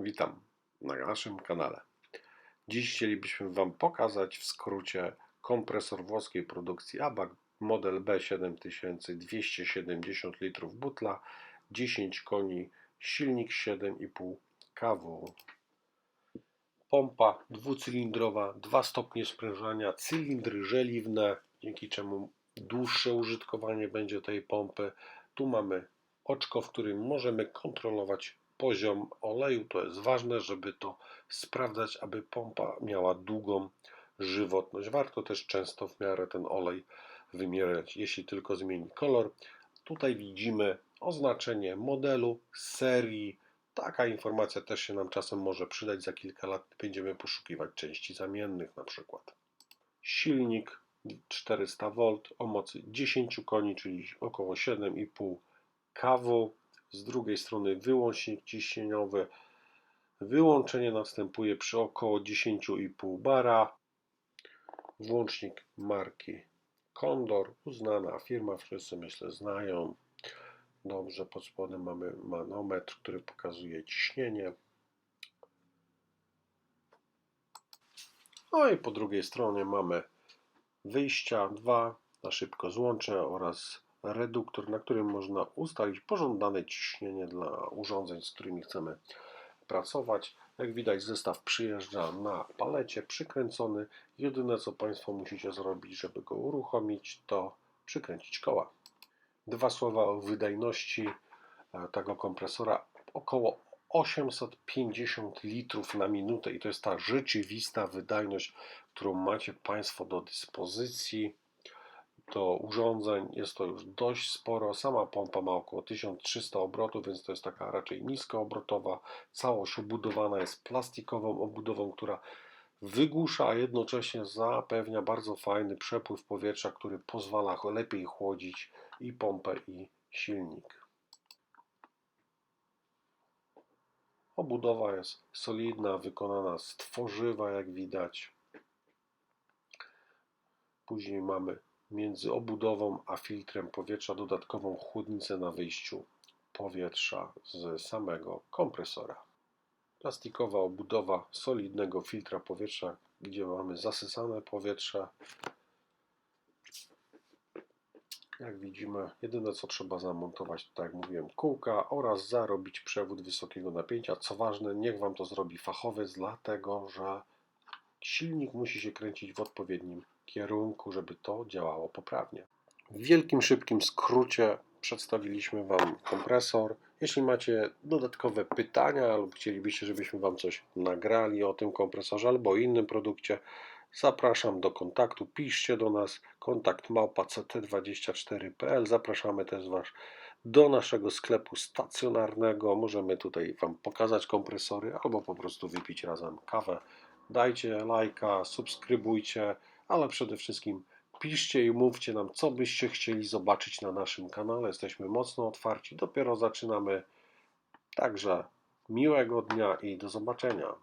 Witam na naszym kanale. Dziś chcielibyśmy Wam pokazać w skrócie kompresor włoskiej produkcji ABAC model B7270 litrów butla, 10 koni, silnik 7,5 kW. Pompa dwucylindrowa, 2 stopnie sprężania, cylindry żeliwne, dzięki czemu dłuższe użytkowanie będzie tej pompy. Tu mamy oczko, w którym możemy kontrolować poziom oleju. To jest ważne, żeby to sprawdzać, aby pompa miała długą żywotność. Warto też często w miarę ten olej wymierać, jeśli tylko zmieni kolor. Tutaj widzimy oznaczenie modelu, serii. Taka informacja też się nam czasem może przydać. Za kilka lat będziemy poszukiwać części zamiennych na przykład. Silnik 400V o mocy 10 koni, czyli około 7,5 kW. Z drugiej strony wyłącznik ciśnieniowy. Wyłączenie następuje przy około 10,5 bara. Włącznik marki Condor, uznana firma, wszyscy myślę znają. Dobrze, pod spodem mamy manometr, który pokazuje ciśnienie. No i po drugiej stronie mamy wyjścia dwa na szybko złącze oraz reduktor, na którym można ustalić pożądane ciśnienie dla urządzeń, z którymi chcemy pracować. Jak widać zestaw przyjeżdża na palecie przykręcony. Jedyne co Państwo musicie zrobić, żeby go uruchomić to przykręcić koła. Dwa słowa o wydajności e, tego kompresora. Około 850 litrów na minutę i to jest ta rzeczywista wydajność, którą macie Państwo do dyspozycji do urządzeń. Jest to już dość sporo. Sama pompa ma około 1300 obrotów, więc to jest taka raczej niskoobrotowa. Całość obudowana jest plastikową obudową, która wygłusza, a jednocześnie zapewnia bardzo fajny przepływ powietrza, który pozwala lepiej chłodzić i pompę, i silnik. Obudowa jest solidna, wykonana z tworzywa, jak widać. Później mamy między obudową a filtrem powietrza dodatkową chłodnicę na wyjściu powietrza z samego kompresora. Plastikowa obudowa solidnego filtra powietrza, gdzie mamy zasysane powietrze. Jak widzimy, jedyne co trzeba zamontować, tak jak mówiłem, kółka oraz zarobić przewód wysokiego napięcia. Co ważne, niech Wam to zrobi fachowiec, dlatego że silnik musi się kręcić w odpowiednim kierunku, żeby to działało poprawnie. W wielkim, szybkim skrócie przedstawiliśmy Wam kompresor. Jeśli macie dodatkowe pytania lub chcielibyście, żebyśmy Wam coś nagrali o tym kompresorze albo o innym produkcie, zapraszam do kontaktu. Piszcie do nas kontakt małpa.ct24.pl. Zapraszamy też Was do naszego sklepu stacjonarnego. Możemy tutaj Wam pokazać kompresory albo po prostu wypić razem kawę. Dajcie lajka, subskrybujcie ale przede wszystkim piszcie i mówcie nam, co byście chcieli zobaczyć na naszym kanale. Jesteśmy mocno otwarci, dopiero zaczynamy. Także miłego dnia i do zobaczenia.